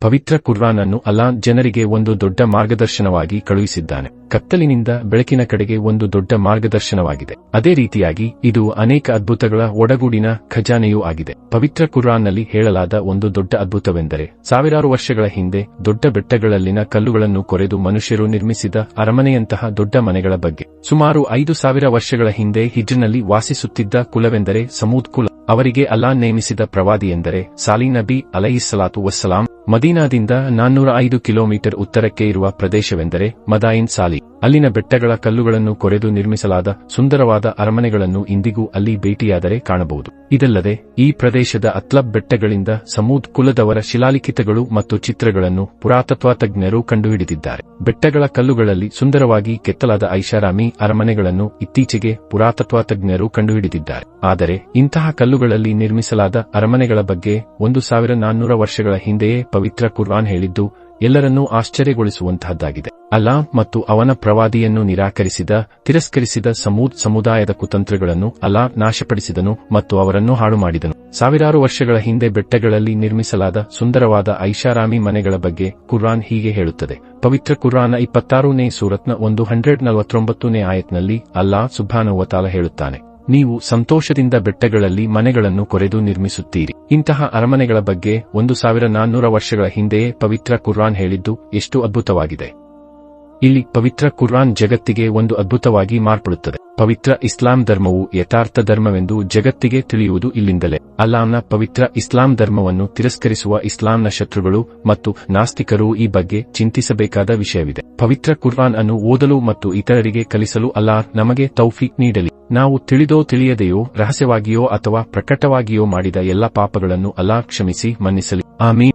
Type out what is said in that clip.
ಪವಿತ್ರ ಕುರ್ಆನ್ ಅನ್ನು ಜನರಿಗೆ ಒಂದು ದೊಡ್ಡ ಮಾರ್ಗದರ್ಶನವಾಗಿ ಕಳುಹಿಸಿದ್ದಾನೆ. ಕತ್ತಲಿನಿಂದ ಬೆಳಕಿನ ಕಡೆಗೆ ಒಂದು ದೊಡ್ಡ ಮಾರ್ಗದರ್ಶನವಾಗಿದೆ. ಅದೇ ರೀತಿಯಾಗಿ ಇದು ಅನೇಕ ಅದ್ಭುತಗಳ ಒಡಗೂಡಿನ ಖಜಾನೆಯೂ ಆಗಿದೆ. ಪವಿತ್ರ ಕುರ್ಆನ್ನಲ್ಲಿ ಹೇಳಲಾದ ಒಂದು ದೊಡ್ಡ ಅದ್ಭುತವೆಂದರೆ, ಸಾವಿರಾರು ವರ್ಷಗಳ ಹಿಂದೆ ದೊಡ್ಡ ಬೆಟ್ಟಗಳಲ್ಲಿನ ಕಲ್ಲುಗಳನ್ನು ಕೊರೆದು ಮನುಷ್ಯರು ನಿರ್ಮಿಸಿದ ಅರಮನೆಯಂತಹ ದೊಡ್ಡ ಮನೆಗಳ ಬಗ್ಗೆ. ಸುಮಾರು ಐದು ಸಾವಿರ ವರ್ಷಗಳ ಹಿಂದೆ ಹಿಜ್ನಲ್ಲಿ ವಾಸಿಸುತ್ತಿದ್ದ ಕುಲವೆಂದರೆ ಸಮೂದ್ ಕುಲ. ಅವರಿಗೆ ಅಲ್ಲಾ ನೇಮಿಸಿದ ಪ್ರವಾದಿ ಎಂದರೆ ಸಾಲಿ ನಬಿ ಅಲೈಹಿಸ್ಸಲಾತು ವಸ್ಸಲಾಂ. ಮದೀನಾದಿಂದ ನಾನ್ನೂರ ಐದು ಕಿಲೋಮೀಟರ್ ಉತ್ತರಕ್ಕೆ ಇರುವ ಪ್ರದೇಶವೆಂದರೆ ಮದಾಯಿನ್ ಸಾಲಿ. ಅಲ್ಲಿನ ಬೆಟ್ಟಗಳ ಕಲ್ಲುಗಳನ್ನು ಕೊರೆದು ನಿರ್ಮಿಸಲಾದ ಸುಂದರವಾದ ಅರಮನೆಗಳನ್ನು ಇಂದಿಗೂ ಅಲ್ಲಿ ಭೇಟಿಯಾದರೆ ಕಾಣಬಹುದು. ಇದಲ್ಲದೆ, ಈ ಪ್ರದೇಶದ ಅತ್ಲಬ್ ಬೆಟ್ಟಗಳಿಂದ ಸಮೂದ್ ಕುಲದವರ ಶಿಲಾಲಿಖಿತಗಳು ಮತ್ತು ಚಿತ್ರಗಳನ್ನು ಪುರಾತತ್ವ ತಜ್ಞರು ಕಂಡುಹಿಡಿದಿದ್ದಾರೆ. ಬೆಟ್ಟಗಳ ಕಲ್ಲುಗಳಲ್ಲಿ ಸುಂದರವಾಗಿ ಕೆತ್ತಲಾದ ಐಷಾರಾಮಿ ಅರಮನೆಗಳನ್ನು ಇತ್ತೀಚೆಗೆ ಪುರಾತತ್ವ ತಜ್ಞರು ಕಂಡುಹಿಡಿದಿದ್ದಾರೆ. ಆದರೆ, ಇಂತಹ ಕಲ್ಲುಗಳಲ್ಲಿ ನಿರ್ಮಿಸಲಾದ ಅರಮನೆಗಳ ಬಗ್ಗೆ ಒಂದು ಸಾವಿರ ನಾನ್ನೂರ ವರ್ಷಗಳ ಹಿಂದೆಯೇ ಪವಿತ್ರ ಕುರ್ಆನ್ ಹೇಳಿದ್ದು ಎಲ್ಲರನ್ನೂ ಆಶ್ಚರ್ಯಗೊಳಿಸುವಂತಹದ್ದಾಗಿದೆ. ಅಲ್ಲಾ ಮತ್ತು ಅವನ ಪ್ರವಾದಿಯನ್ನು ನಿರಾಕರಿಸಿದ, ತಿರಸ್ಕರಿಸಿದ ಸಮೂದ್ ಸಮುದಾಯದ ಕುತಂತ್ರಗಳನ್ನು ಅಲ್ಲಾ ನಾಶಪಡಿಸಿದನು ಮತ್ತು ಅವರನ್ನು ಹಾಳು ಮಾಡಿದನು ಸಾವಿರಾರು ವರ್ಷಗಳ ಹಿಂದೆ ಬೆಟ್ಟಗಳಲ್ಲಿ ನಿರ್ಮಿಸಲಾದ ಸುಂದರವಾದ ಐಷಾರಾಮಿ ಮನೆಗಳ ಬಗ್ಗೆ ಕುರಾನ್ ಹೀಗೆ ಹೇಳುತ್ತದೆ. ಪವಿತ್ರ ಕುರಾನ್ ಇಪ್ಪತ್ತಾರನೇ ಸೂರತ್ನ ಒಂದು ಹಂಡ್ರೆಡ್ ನಲವತ್ತೊಂಬತ್ತನೇ ಆಯತ್ನಲ್ಲಿ ಅಲ್ಲಾ ಸುಭಾನುವತಾಲ ಹೇಳುತ್ತಾನೆ. ನೀವು ಸಂತೋಷದಿಂದ ಬೆಟ್ಟಗಳಲ್ಲಿ ಮನೆಗಳನ್ನು ಕೊರೆದು ನಿರ್ಮಿಸುತ್ತೀರಿ. ಇಂತಹ ಅರಮನೆಗಳ ಬಗ್ಗೆ ಒಂದು ಸಾವಿರ ನಾನ್ನೂರ ವರ್ಷಗಳ ಹಿಂದೆಯೇ ಪವಿತ್ರ ಕುರ್ಆನ್ ಹೇಳಿದ್ದು, ಎಷ್ಟು ಅದ್ಭುತವಾಗಿದೆ. ಇಲ್ಲಿ ಪವಿತ್ರ ಕುರ್ಆನ್ ಜಗತ್ತಿಗೆ ಒಂದು ಅದ್ಭುತವಾಗಿ ಮಾರ್ಪಡುತ್ತದೆ. ಪವಿತ್ರ ಇಸ್ಲಾಂ ಧರ್ಮವು ಯಥಾರ್ಥ ಧರ್ಮವೆಂದು ಜಗತ್ತಿಗೆ ತಿಳಿಯುವುದು ಇಲ್ಲಿಂದಲೇ. ಅಲ್ಲಾಂನ ಪವಿತ್ರ ಇಸ್ಲಾಂ ಧರ್ಮವನ್ನು ತಿರಸ್ಕರಿಸುವ ಇಸ್ಲಾಂನ ಶತ್ರುಗಳು ಮತ್ತು ನಾಸ್ತಿಕರು ಈ ಬಗ್ಗೆ ಚಿಂತಿಸಬೇಕಾದ ವಿಷಯವಿದೆ. ಪವಿತ್ರ ಕುರ್ಆನ್ ಅನ್ನು ಓದಲು ಮತ್ತು ಇತರರಿಗೆ ಕಲಿಸಲು ಅಲ್ಲಾ ನಮಗೆ ತೌಫೀಕ್ ನೀಡಲಿ. ನಾವು ತಿಳಿದೋ ತಿಳಿಯದೆಯೋ ರಹಸ್ಯವಾಗಿಯೋ ಅಥವಾ ಪ್ರಕಟವಾಗಿಯೋ ಮಾಡಿದ ಎಲ್ಲ ಪಾಪಗಳನ್ನು ಅಲ್ಲಾ ಕ್ಷಮಿಸಿ ಮನ್ನಿಸಲಿ. ಆಮೀನ್.